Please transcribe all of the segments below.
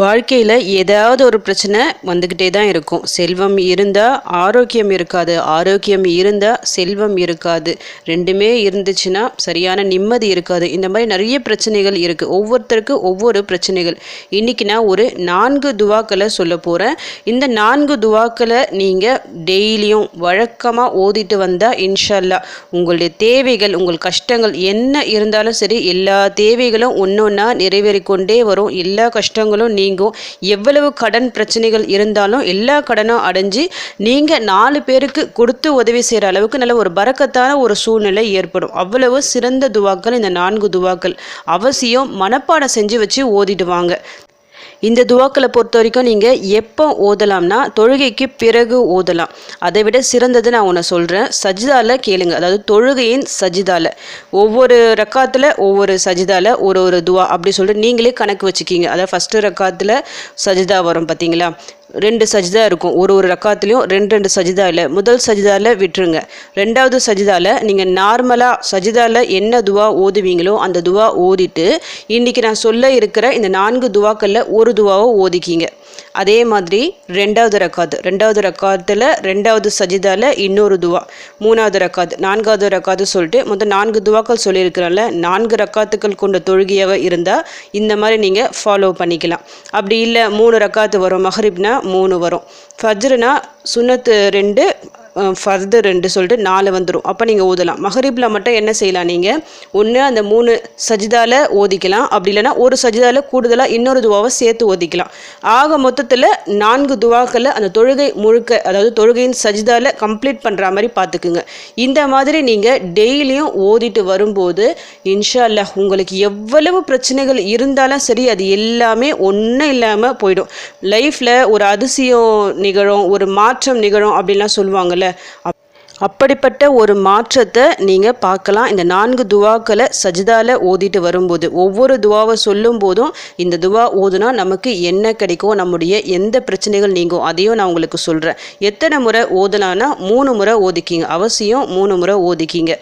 வாழ்க்கையில் ஏதாவது ஒரு பிரச்சனை வந்துக்கிட்டே தான் இருக்கும். செல்வம் இருந்தால் ஆரோக்கியம் இருக்காது. ஆரோக்கியம் இருந்தால் செல்வம் இருக்காது. ரெண்டுமே இருந்துச்சுன்னா சரியான நிம்மதி இருக்காது. இந்த மாதிரி நிறைய பிரச்சனைகள் இருக்குது ஒவ்வொருத்தருக்கு ஒவ்வொரு பிரச்சனைகள். இன்றைக்கி நான் ஒரு நான்கு துவாக்களை சொல்ல போகிறேன் இந்த நான்கு துவாக்களை நீங்கள் டெய்லியும் வழக்கமாக ஓதிட்டு வந்தால் இன்ஷல்லா உங்களுடைய தேவைகள் உங்கள் கஷ்டங்கள் என்ன இருந்தாலும் சரி எல்லா தேவைகளும் ஒன்று ஒன்றா நிறைவேறிக்கொண்டே வரும். எல்லா கஷ்டங்களும் நீ நீங்கும். எவ்வளவு கடன் பிரச்சனைகள் இருந்தாலும் எல்லா கடனும் அடைஞ்சு நீங்கள் நாலு பேருக்கு கொடுத்து உதவி செய்கிற அளவுக்கு நல்ல ஒரு பறக்கத்தான ஒரு சூழ்நிலை ஏற்படும். அவ்வளவு சிறந்த துவாக்கள் இந்த நான்கு துவாக்கள் அவசியம் மனப்பாடம் செஞ்சு வச்சு ஓதிடுவாங்க இந்த துவாக்களை பொறுத்த வரைக்கும் நீங்கள் எப்போ ஓதலாம்னா தொழுகைக்கு பிறகு ஓதலாம். அதை விட சிறந்தது நான் உன்னை சொல்கிறேன் சஜிதாவில் கேளுங்க. அதாவது தொழுகையின் சஜிதாவில் ஒவ்வொரு ரக்காத்தில் ஒவ்வொரு சஜிதாவில் ஒரு ஒரு துவா அப்படி சொல்லிட்டு நீங்களே கணக்கு வச்சுக்கிங்க. அதாவது ஃபஸ்ட்டு ரக்காத்தில் சஜிதா வரும் பார்த்தீங்களா ரெண்டு சஜிதா இருக்கும். ஒரு ஒரு ரக்காத்துலேயும் ரெண்டு ரெண்டு சஜிதாவில் முதல் சஜிதாவில் விட்டுருங்க. ரெண்டாவது சஜிதாவில் நீங்கள் நார்மலாக சஜிதாவில் என்ன துவா ஓதுவீங்களோ அந்த துவா ஓதிட்டு இன்றைக்கி நான் சொல்ல இருக்கிற இந்த நான்கு துவாக்களில் ஒரு துவாவை ஓதிக்கிங்க. அதே மாதிரி ரெண்டாவது ரக்காத்து. ரெண்டாவது ரக்காத்தில் ரெண்டாவது சஜிதாவில் இன்னொரு துவா. மூணாவது ரக்காத்து. நான்காவது ரக்காத்து சொல்லிட்டு மொத்தம் நான்கு துவாக்கள் சொல்லியிருக்கிறனால நான்கு ரக்காத்துக்கள் கொண்ட தொழுகையாக இருந்தால் இந்த மாதிரி நீங்கள் ஃபாலோ பண்ணிக்கலாம். அப்படி இல்லை மூணு ரக்காத்து வரும். மஹரிப்னா மூணு வரும். ஃபஜ்ருனா சுண்ணத்து ரெண்டு ஃபர்தர் ரெண்டு சொல்லிட்டு நாலு வந்துடும் அப்போ நீங்கள் ஓதலாம் மஹரிப்பில் மட்டும் என்ன செய்யலாம் நீங்கள் ஒன்று அந்த மூணு சஜிதாவில் ஓதிக்கலாம். அப்படி இல்லைனா ஒரு சஜிதாவில் கூடுதலாக இன்னொரு துவாவை சேர்த்து ஓதிக்கலாம். ஆக மொத்தத்தில் நான்கு துவாக்களை அந்த தொழுகை முழுக்க அதாவது தொழுகையின் சஜிதாவில் கம்ப்ளீட் பண்ணுற மாதிரி பார்த்துக்குங்க. இந்த மாதிரி நீங்கள் டெய்லியும் ஓதிட்டு வரும்போது இன்ஷா அல்ல உங்களுக்கு எவ்வளவு பிரச்சனைகள் இருந்தாலும் சரி அது எல்லாமே ஒன்றும் இல்லாமல் போயிடும். லைஃப்பில் ஒரு அதிசயம் நிகழும் ஒரு மாற்றம் நிகழும் அப்படின்லாம் சொல்லுவாங்கல்ல அப்படிப்பட்ட ஒரு மாற்றத்தை நீங்கள் பார்க்கலாம். இந்த நான்கு துவாக்களை சஜிதால ஓதிட்டு வரும்போது ஒவ்வொரு துவாவை சொல்லும் போதும் இந்த துவா ஓதுனா நமக்கு என்ன கிடைக்கும் நம்முடைய எந்த பிரச்சனைகள் நீங்கும் அதையும் நான் உங்களுக்கு சொல்கிறேன் எத்தனை முறை ஓதலான்னா மூணு முறை ஓதிக்கிங்க. அவசியம் மூணு முறை ஓதிக்கிங்க.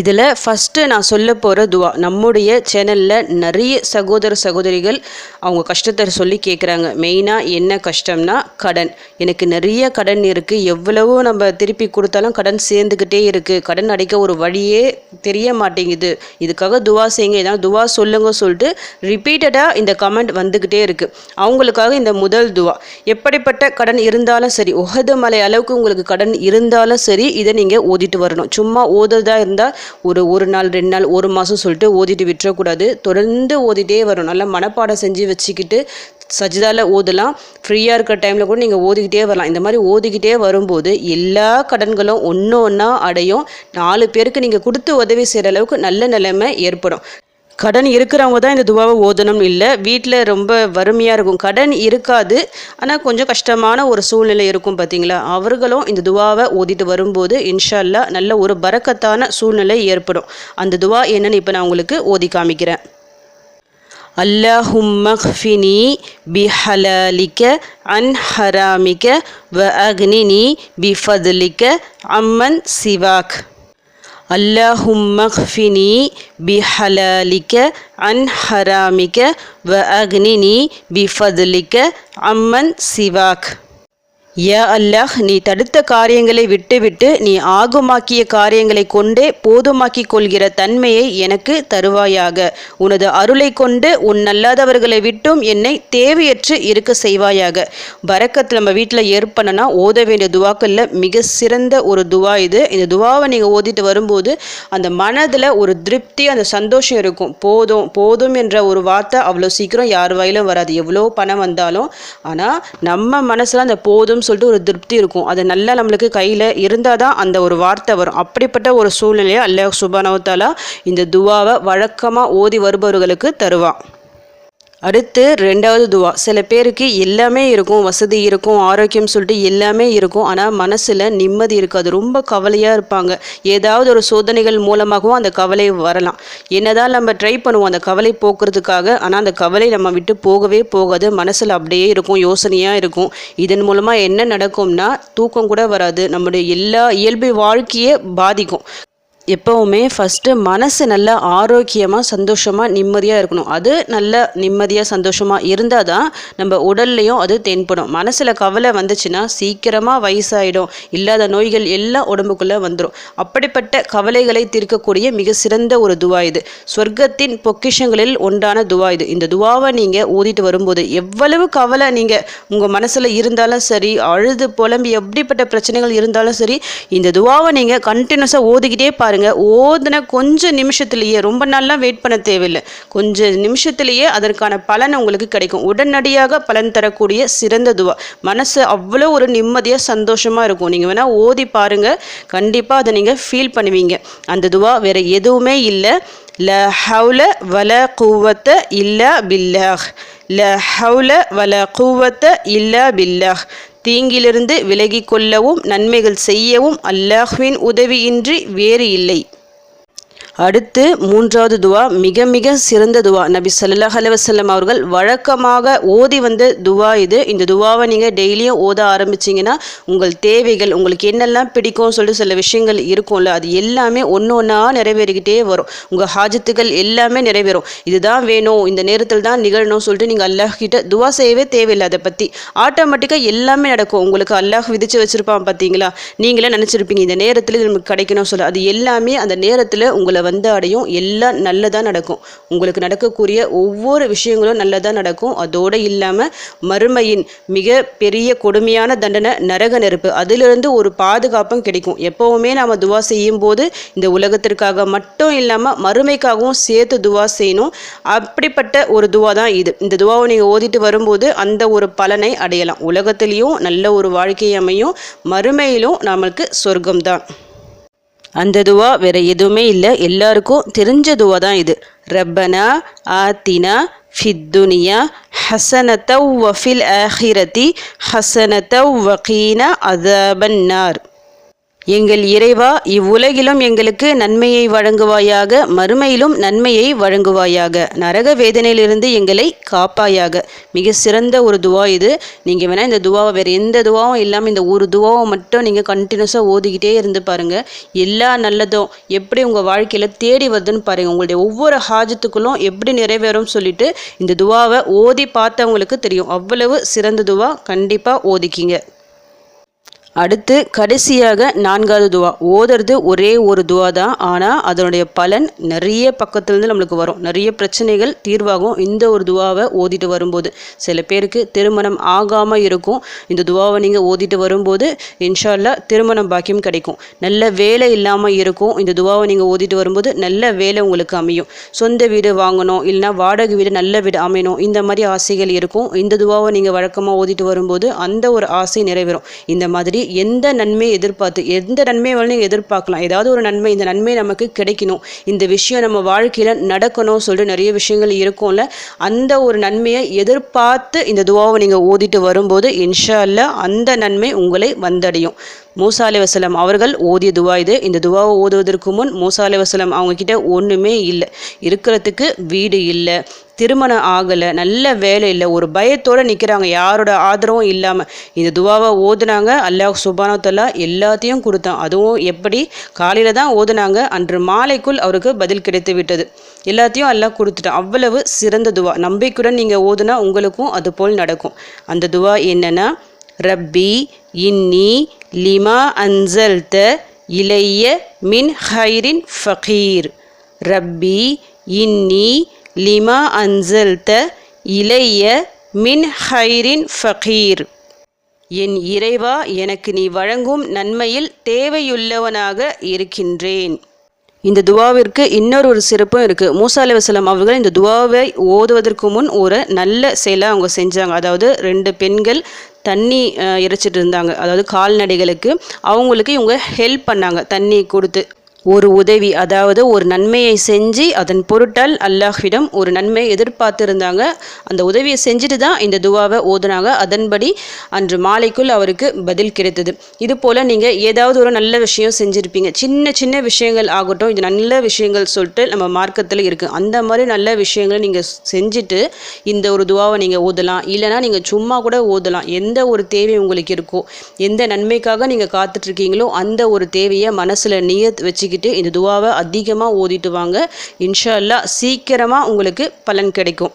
இதில் ஃபஸ்ட்டு நான் சொல்ல போகிற துவா நம்முடைய சேனலில் நிறைய சகோதர சகோதரிகள் அவங்க கஷ்டத்தை சொல்லி கேட்குறாங்க மெயினாக என்ன கஷ்டம்னா கடன். எனக்கு நிறைய கடன் இருக்குது எவ்வளவோ நம்ம திருப்பி கொடுத்தாலும் கடன் சேர்ந்துக்கிட்டே இருக்குது கடன் அடைக்க ஒரு வழியே தெரிய மாட்டேங்குது. இதுக்காக துவா செய்யுங்க. ஏதாவது துவா சொல்லுங்க சொல்லிட்டு ரிப்பீட்டடாக இந்த கமெண்ட் வந்துக்கிட்டே இருக்குது அவங்களுக்காக இந்த முதல் துவா. எப்படிப்பட்ட கடன் இருந்தாலும் சரி உகத மலை அளவுக்கு உங்களுக்கு கடன் இருந்தாலும் சரி இதை நீங்கள் ஓதிட்டு வரணும். சும்மா ஓதுறதா இருந்தால் ஒரு ஒரு நாள் ரெண்டு நாள் ஒரு மாதம் சொல்லிட்டு ஓதிட்டு விட்டுறக்கூடாது. தொடர்ந்து ஓதிட்டே வரும் நல்லா மனப்பாடம் செஞ்சு வச்சுக்கிட்டு சஜிதாவில் ஓதலாம். ஃப்ரீயாக இருக்கிற டைமில் கூட நீங்கள் ஓதிக்கிட்டே வரலாம். இந்த மாதிரி ஓதிக்கிட்டே வரும்போது எல்லா கடன்களும் ஒன்று ஒன்றா அடையும். நாலு பேருக்கு நீங்கள் கொடுத்து உதவி செய்கிற அளவுக்கு நல்ல நிலைமை ஏற்படும். கடன் இருக்கிறவங்க தான் இந்த துவாவை ஓதணும் இல்லை. வீட்டில் ரொம்ப வறுமையாக இருக்கும். கடன் இருக்காது. ஆனால் கொஞ்சம் கஷ்டமான ஒரு சூழ்நிலை இருக்கும் பார்த்தீங்களா? அவர்களும் இந்த துவாவை ஓதிட்டு வரும்போது இன்ஷால்லா நல்ல ஒரு பறக்கத்தான சூழ்நிலை ஏற்படும். அந்த துவா என்னன்னு இப்போ நான் உங்களுக்கு ஓதி காமிக்கிறேன். அல்லாஹும்மஃபினி பிஹலாலிக்க அன் ஹராமிக்க வ அக்னினி பிஃபதுலிக்க அம்மன் சிவாக். اللهم اغفني بحلالك عن حرامك وأغنني بفضلك عمن سواك யா அல்லாஹ் நீ தடுத்த காரியங்களை விட்டுவிட்டு நீ ஆகுமாக்கிய காரியங்களை கொண்டே போதுமாக்கிக் கொள்கிற தன்மையை எனக்கு தருவாயாக. உனது அருளை கொண்டு உன் நல்லாதவர்களை விட்டும் என்னை தேவையற்று இருக்க செய்வாயாக. வரக்கத்தில் நம்ம வீட்டில் ஏற்பனா ஓத வேண்டிய துவாக்களில் மிக சிறந்த ஒரு துவா இது. இந்த துவாவை நீங்கள் ஓதிட்டு வரும்போது அந்த மனதில் ஒரு திருப்தி அந்த சந்தோஷம் இருக்கும். போதும் போதும் என்ற ஒரு வார்த்தை அவ்வளோ சீக்கிரம் யார் வாயிலும் வராது. எவ்வளோ பணம் வந்தாலும் ஆனால் நம்ம மனசில் அந்த போதும் சொல்லிட்டு ஒரு திருப்தி இருக்கும். அது நல்லா நம்மளுக்கு கையில் இருந்தால் தான் அந்த ஒரு வார்த்தை வரும். அப்படிப்பட்ட ஒரு சூழ்நிலையை அல்லாஹ் சுபானவத்தாலா இந்த துவாவை வழக்கமாக ஓதி வருபவர்களுக்கு தருவான். அடுத்து ரெண்டாவது துவா. சில பேருக்கு எல்லாமே இருக்கும் வசதி இருக்கும் ஆரோக்கியம் சொல்லிட்டு எல்லாமே இருக்கும். ஆனால் மனசில் நிம்மதி இருக்காது. ரொம்ப கவலையாக இருப்பாங்க. ஏதாவது ஒரு சோதனைகள் மூலமாகவும் அந்த கவலை வரலாம். என்னதான் நம்ம ட்ரை பண்ணுவோம் அந்த கவலை போக்குறதுக்காக. ஆனால் அந்த கவலை நம்ம விட்டு போகவே போகாது. மனசில் அப்படியே இருக்கும் யோசனையாக இருக்கும். இதன் மூலமாக என்ன நடக்கும்னா தூக்கம் கூட வராது. நம்முடைய எல்லா இயல்பு வாழ்க்கையே பாதிக்கும். எப்போவுமே ஃபஸ்ட்டு மனசு நல்லா ஆரோக்கியமாக சந்தோஷமாக நிம்மதியாக இருக்கணும். அது நல்ல நிம்மதியாக சந்தோஷமாக இருந்தால் தான் நம்ம உடல்லையும் அது தென்படும். மனசில் கவலை வந்துச்சுன்னா சீக்கிரமாக வயசாகிடும் இல்லாத நோய்கள் எல்லாம் உடம்புக்குள்ளே வந்துடும் அப்படிப்பட்ட கவலைகளை தீர்க்கக்கூடிய மிக சிறந்த ஒரு துவா இது. சொர்க்கத்தின் பொக்கிஷங்களில் ஒன்றான துவா இது. இந்த துவாவை நீங்கள் ஊதிட்டு வரும்போது எவ்வளவு கவலை நீங்கள் உங்கள் மனசில் இருந்தாலும் சரி அழுது புலம்பி எப்படிப்பட்ட பிரச்சனைகள் இருந்தாலும் சரி இந்த துவாவை நீங்கள் கண்டினியூஸாக ஓதிக்கிட்டே பா பாருங்கள் ஓதுன கொஞ்சம் நிமிஷத்துலேயே ரொம்ப நாள்லாம் வெயிட் பண்ண தேவையில்லை. கொஞ்சம் நிமிஷத்துலேயே அதற்கான பலன் உங்களுக்கு கிடைக்கும். உடனடியாக பலன் தரக்கூடிய சிறந்த துவா. மனசு அவ்வளோ ஒரு நிம்மதியாக சந்தோஷமாக இருக்கும். நீங்கள் வேணால் ஓதி பாருங்கள் கண்டிப்பாக அதை நீங்கள் ஃபீல் பண்ணுவீங்க. அந்த துவா வேறு எதுவுமே இல்லை. ல ஹவுல வல கூவத்தை இல்லா பில்லாஹ். ல ஹவுல வல கூவத்தை இல்லா பில்லாஹ். தீங்கிலிருந்து விலகிக் கொள்ளவும் நன்மைகள் செய்யவும் அல்லாஹ்வின் உதவியின்றி வேறு இல்லை. அடுத்து மூன்றாவது துவா மிக மிக சிறந்த துவா. நபி சல்லாஹ் அலுவலம் அவர்கள் வழக்கமாக ஓதி வந்த துவா இது. இந்த துவாவை நீங்கள் டெய்லியும் ஓத ஆரம்பிச்சிங்கன்னா உங்கள் தேவைகள் உங்களுக்கு என்னெல்லாம் பிடிக்கும்னு சொல்லிட்டு சில விஷயங்கள் இருக்கும்ல அது எல்லாமே ஒன்று ஒன்றா நிறைவேறிக்கிட்டே வரும். உங்கள் ஹாஜத்துகள் எல்லாமே நிறைவேறும். இதுதான் வேணும் இந்த நேரத்தில் தான் நிகழணும் சொல்லிட்டு நீங்கள் அல்லாஹ் கிட்ட துவா செய்யவே தேவையில்லை அதை பற்றி ஆட்டோமேட்டிக்காக எல்லாமே நடக்கும். உங்களுக்கு அல்லாஹ் விதிச்சு வச்சுருப்பான் பார்த்தீங்களா நீங்களே நினச்சிருப்பீங்க இந்த நேரத்தில் நமக்கு கிடைக்கணும் சொல்ல. அது எல்லாமே அந்த நேரத்தில் உங்களை வந்து அடையும் எல்லாம் நல்லதாக நடக்கும். உங்களுக்கு நடக்கக்கூடிய ஒவ்வொரு விஷயங்களும் நல்லதாக நடக்கும். அதோடு இல்லாமல் மறுமையின் மிக பெரிய கொடுமையான தண்டனை நரக நெருப்பு. அதிலிருந்து ஒரு பாதுகாப்பும் கிடைக்கும். எப்போவுமே நாம் துவா செய்யும் போது இந்த உலகத்திற்காக மட்டும் இல்லாமல் மறுமைக்காகவும் சேர்த்து துவா செய்யணும். அப்படிப்பட்ட ஒரு துவா தான் இது. இந்த துவாவை நீங்கள் ஓதிட்டு வரும்போது அந்த ஒரு பலனை அடையலாம். உலகத்திலையும் நல்ல ஒரு வாழ்க்கை அமையும். மறுமையிலும் நம்மளுக்கு சொர்க்கம் தான் அந்த துவா வேற எதுவுமே இல்லை. எல்லாருக்கும் தெரிஞ்ச துவா தான் இது. ரப்பனா ஆத்தினா ஃபித்துனியா ஹசனத்தவ் வஃபில் ஆஹிரதி ஹசனத்தவ் வகீனா அதபன்னார் எங்கள் இறைவா இவ்வுலகிலும் எங்களுக்கு நன்மையை வழங்குவாயாக மறுமையிலும் நன்மையை வழங்குவாயாக. நரக வேதனையிலிருந்து எங்களை காப்பாயாக. மிக சிறந்த ஒரு துவா இது. நீங்கள் வேணால் இந்த துவாவை வேறு எந்த துவாவும் இல்லாமல் இந்த ஒரு துவாவை மட்டும் நீங்கள் கண்டினியூஸாக ஓதிக்கிட்டே இருந்து பாருங்கள் எல்லா நல்லதும் எப்படி உங்கள் வாழ்க்கையில் தேடி வருதுன்னு பாருங்கள் உங்களுடைய ஒவ்வொரு ஹாஜத்துக்குள்ளும் எப்படி நிறைவேறும் சொல்லிட்டு இந்த துவாவை ஓதி பார்த்தவங்களுக்கு தெரியும். அவ்வளவு சிறந்த துவா. கண்டிப்பாக ஓதிக்கிங்க. அடுத்து கடைசியாக நான்காவது துவா. ஓதுறது ஒரே ஒரு துவா தான். ஆனால் அதனுடைய பலன் நிறைய பக்கத்துலேருந்து நம்மளுக்கு வரும். நிறைய பிரச்சனைகள் தீர்வாகும் இந்த ஒரு துவாவை ஓதிட்டு வரும்போது. சில பேருக்கு திருமணம் ஆகாமல் இருக்கும். இந்த துவாவை நீங்கள் ஓதிட்டு வரும்போது இன்ஷால்லா திருமணம் பாக்கியம் கிடைக்கும். நல்ல வேலை இல்லாமல் இருக்கும். இந்த துவாவை நீங்கள் ஓதிட்டு வரும்போது நல்ல வேலை உங்களுக்கு அமையும். சொந்த வீடு வாங்கணும். இல்லைனா வாடகை வீடு நல்ல வீடு அமையணும். இந்த மாதிரி ஆசைகள் இருக்கும். இந்த துவாவை நீங்கள் வழக்கமாக ஓதிட்டு வரும்போது அந்த ஒரு ஆசை நிறைவேறும். இந்த மாதிரி எந்த நன்மையை எதிர்பார்த்து எந்த நன்மையை வேணாலும் நீங்கள் எதிர்பார்க்கலாம். ஏதாவது ஒரு நன்மை இந்த நன்மை நமக்கு கிடைக்கணும். இந்த விஷயம் நம்ம வாழ்க்கையில் நடக்கணும் சொல்லிட்டு நிறைய விஷயங்கள் இருக்கும்ல. அந்த ஒரு நன்மையை எதிர்பார்த்து இந்த துவாவை நீங்கள் ஓதிட்டு வரும்போது இன்ஷா அல்ல அந்த நன்மை உங்களை வந்தடையும். மூசா அலி வசலம் அவர்கள் ஓதிய துவா இது. இந்த துவாவை ஓதுவதற்கு முன் மூசா அலி வசலம் அவங்கக்கிட்ட ஒன்றுமே இல்லை. இருக்கிறதுக்கு வீடு இல்லை. திருமணம் ஆகலை. நல்ல வேலை இல்லை. ஒரு பயத்தோடு நிற்கிறாங்க யாரோட ஆதரவும் இல்லாமல் இந்த துவாவை ஓதுனாங்க. அல்லாஹ் சுபானத்தல்லா எல்லாத்தையும் கொடுத்தான். அதுவும் எப்படி? காலையில் தான் ஓதுனாங்க. அன்று மாலைக்குள் அவருக்கு பதில் கிடைத்து விட்டது. எல்லாத்தையும் அல்லாஹ் கொடுத்துட்டான். அவ்வளவு சிறந்த துவா. நம்பிக்கையுடன் நீங்கள் ஓதுனா உங்களுக்கும் அது போல் நடக்கும். அந்த துவா என்னென்னா ரப்பி இன்னி லிமா அன்சல்த இலைய மின் ஹைரின் ஃபகீர். ரப்பி இன்னி லிமா அன்சல்த இலைய மின் ஹைரின் ஃபகீர். என் இறைவா எனக்கு நீ வழங்கும் நன்மையில் தேவையுள்ளவனாக இருக்கின்றேன். இந்த துவாவிற்கு இன்னொரு ஒரு சிறப்பும் இருக்குது மூசா அலுவலம் அவர்கள் இந்த துவாவை ஓதுவதற்கு முன் ஒரு நல்ல செயலை அவங்க செஞ்சாங்க. அதாவது ரெண்டு பெண்கள் தண்ணி இறைச்சிட்டு இருந்தாங்க. அதாவது கால்நடைகளுக்கு. அவங்களுக்கு இவங்க ஹெல்ப் பண்ணாங்க. தண்ணி கொடுத்து ஒரு உதவி அதாவது ஒரு நன்மையை செஞ்சு அதன் பொருட்டால் அல்லாஹ்விடம் ஒரு நன்மையை எதிர்பார்த்துருந்தாங்க. அந்த உதவியை செஞ்சுட்டு தான் இந்த துவாவை ஓதுனாங்க. அதன்படி அன்று மாலைக்குள் அவருக்கு பதில் கிடைத்தது. இது போல் நீங்கள் ஏதாவது ஒரு நல்ல விஷயம் செஞ்சுருப்பீங்க. சின்ன சின்ன விஷயங்கள் ஆகட்டும் இது நல்ல விஷயங்கள் சொல்லிட்டு நம்ம மார்க்கத்தில் இருக்குது அந்த மாதிரி நல்ல விஷயங்களை நீங்கள் செஞ்சுட்டு இந்த ஒரு துவாவை நீங்கள் ஓதலாம். இல்லைனா நீங்கள் சும்மா கூட ஓதலாம். எந்த ஒரு தேவை உங்களுக்கு இருக்கோ எந்த நன்மைக்காக நீங்கள் காத்துட்ருக்கீங்களோ அந்த ஒரு தேவையை மனசில் நியத் வச்சு வச்சுக்கிட்டு இந்த துவாவை அதிகமாக ஓதிட்டு வாங்க. இன்ஷா அல்லா சீக்கிரமாக உங்களுக்கு பலன் கிடைக்கும்.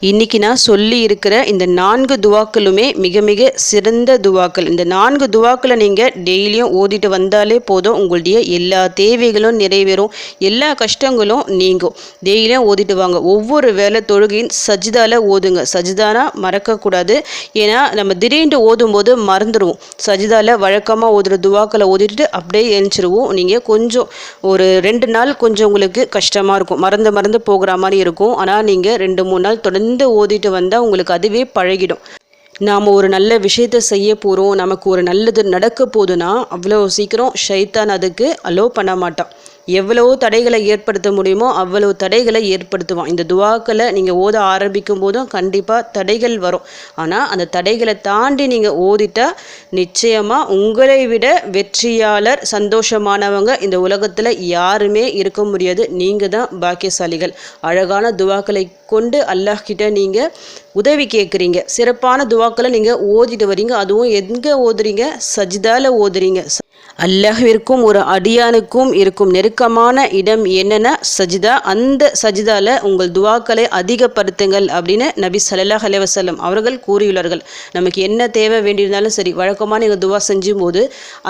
இன்னைக்கு நான் சொல்லி இருக்கிற இந்த நான்கு துவாக்களுமே மிக மிக சிறந்த துவாக்கள். இந்த நான்கு துவாக்களை நீங்கள் டெய்லியும் ஓதிட்டு வந்தாலே போதும். உங்களுடைய எல்லா தேவைகளும் நிறைவேறும். எல்லா கஷ்டங்களும் நீங்கும். டெய்லியும் ஓதிட்டு வாங்க. ஒவ்வொரு வேலை தொழுகையும் சஜிதால ஓதுங்க. சஜிதானா மறக்கக்கூடாது. ஏன்னா நம்ம திடீர்னு ஓதும்போது மறந்துடுவோம் சஜிதால வழக்கமாக ஓதுற துவாக்களை ஓதிட்டு அப்படியே எழுச்சிருவோம் நீங்கள் கொஞ்சம் ஒரு ரெண்டு நாள் கொஞ்சம் உங்களுக்கு கஷ்டமாக இருக்கும். மறந்து மறந்து போகிற மாதிரி இருக்கும். ஆனால் நீங்கள் ரெண்டு மூணு நாள் தொடர்ந்து தொடர்ந்து ஓதிட்டு வந்தால் உங்களுக்கு அதுவே பழகிடும். நாம் ஒரு நல்ல விஷயத்தை செய்ய போகிறோம் நமக்கு ஒரு நல்லது நடக்க போகுதுன்னா அவ்வளோ சீக்கிரம் ஷைத்தான் அதுக்கு அலோ பண்ண மாட்டான். எவ்வளவோ தடைகளை ஏற்படுத்த முடியுமோ அவ்வளவு தடைகளை ஏற்படுத்துவான். இந்த துவாக்களை நீங்கள் ஓத ஆரம்பிக்கும் போதும் கண்டிப்பாக தடைகள் வரும். ஆனால் அந்த தடைகளை தாண்டி நீங்கள் ஓதிட்டா நிச்சயமாக உங்களை விட வெற்றியாளர் சந்தோஷமானவங்க இந்த உலகத்தில் யாருமே இருக்க முடியாது. நீங்கள் தான் பாக்கியசாலிகள். அழகான துவாக்களை கொண்டு அல்லாஹ்கிட்ட நீங்கள் உதவி கேட்குறீங்க சிறப்பான துவாக்களை நீங்கள் ஓதிட்டு வரீங்க. அதுவும் எங்கே ஓதுறீங்க? சஜிதாவில் ஓதுறீங்க. அல்லாஹிற்கும் ஒரு அடியானுக்கும் இருக்கும் நெருக்கமான இடம் என்னென்ன சஜிதா. அந்த சஜிதாவில் உங்கள் துவாக்களை அதிகப்படுத்துங்கள் அப்படின்னு நபி சல்லாஹ் அலைவசல்லம் அவர்கள் கூறியுள்ளார்கள். நமக்கு என்ன தேவை வேண்டியிருந்தாலும் சரி வழக்கமாக நீங்கள் துவா செஞ்சும் போது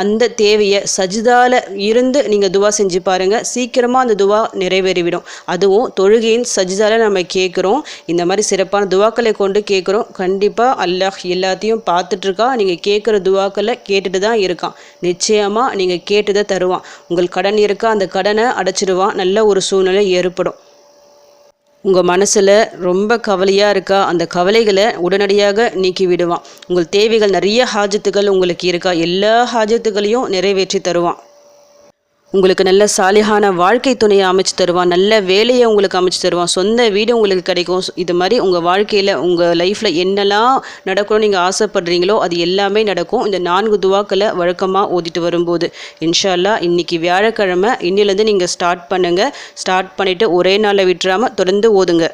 அந்த தேவையை சஜிதாவில் இருந்து நீங்கள் துவா செஞ்சு பாருங்கள் சீக்கிரமாக அந்த துவா நிறைவேறிவிடும். அதுவும் தொழுகையின் சஜிதாவில் நம்ம கேட்குறோம். இந்த மாதிரி சிறப்பான துவாக்களை கொண்டு கேட்குறோம். கண்டிப்பாக அல்லாஹ் எல்லாத்தையும் பார்த்துட்ருக்கா நீங்கள் கேட்குற துவாக்களை கேட்டுட்டு தான் இருக்கான். நிச்சயம் நிச்சயமாக நீங்கள் கேட்டதை தருவான். உங்கள் கடன் இருக்கா அந்த கடனை அடைச்சிடுவான். நல்ல ஒரு சூழ்நிலை ஏற்படும். உங்கள் மனசில் ரொம்ப கவலையாக இருக்கா அந்த கவலைகளை உடனடியாக நீக்கி விடுவான் உங்கள் தேவைகள் நிறைய ஹாஜத்துகள் உங்களுக்கு இருக்கா எல்லா ஹாஜத்துகளையும் நிறைவேற்றி தருவான். உங்களுக்கு நல்ல சாலிகான வாழ்க்கை துணையை அமைச்சு தருவான் நல்ல வேலையை உங்களுக்கு அமைச்சு தருவான் சொந்த வீடு உங்களுக்கு கிடைக்கும். இது மாதிரி உங்கள் வாழ்க்கையில் உங்கள் லைஃப்பில் என்னெல்லாம் நடக்கணும்னு நீங்கள் ஆசைப்படுறீங்களோ அது எல்லாமே நடக்கும். இந்த நான்கு துவாக்களை வழக்கமாக ஓதிட்டு வரும்போது. இன்ஷால்லா இன்றைக்கி வியாழக்கிழமை இன்னிலேருந்து நீங்கள் ஸ்டார்ட் பண்ணுங்கள் ஸ்டார்ட் பண்ணிவிட்டு ஒரே நாளில் விட்டுறாமல் தொடர்ந்து ஓதுங்க.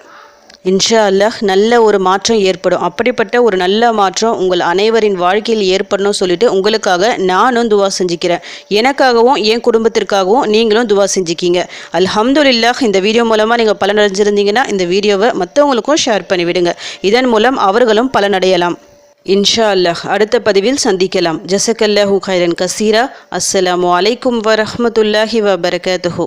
இன்ஷா அல்லாஹ் நல்ல ஒரு மாற்றம் ஏற்படும். அப்படிப்பட்ட ஒரு நல்ல மாற்றம் உங்கள் அனைவரின் வாழ்க்கையில் ஏற்படணும் சொல்லிட்டு உங்களுக்காக நானும் துவா செஞ்சுக்கிறேன். எனக்காகவும் என் குடும்பத்திற்காகவும் நீங்களும் துவா செஞ்சுக்கிங்க. அல்ஹம்துலில்லாஹ் இந்த வீடியோ மூலமாக நீங்கள் பலனடைஞ்சிருந்தீங்கன்னா இந்த வீடியோவை மற்றவங்களுக்கும் ஷேர் பண்ணிவிடுங்க. இதன் மூலம் அவர்களும் பலனடையலாம். இன்ஷா அல்லாஹ் அடுத்த பதிவில் சந்திக்கலாம். ஜசக்கல்லாஹூ ஹைரன் கசீரா. அஸ்ஸலாமு அலைக்கும் வரஹமத்துல்லாஹி வபரகாத்துஹூ.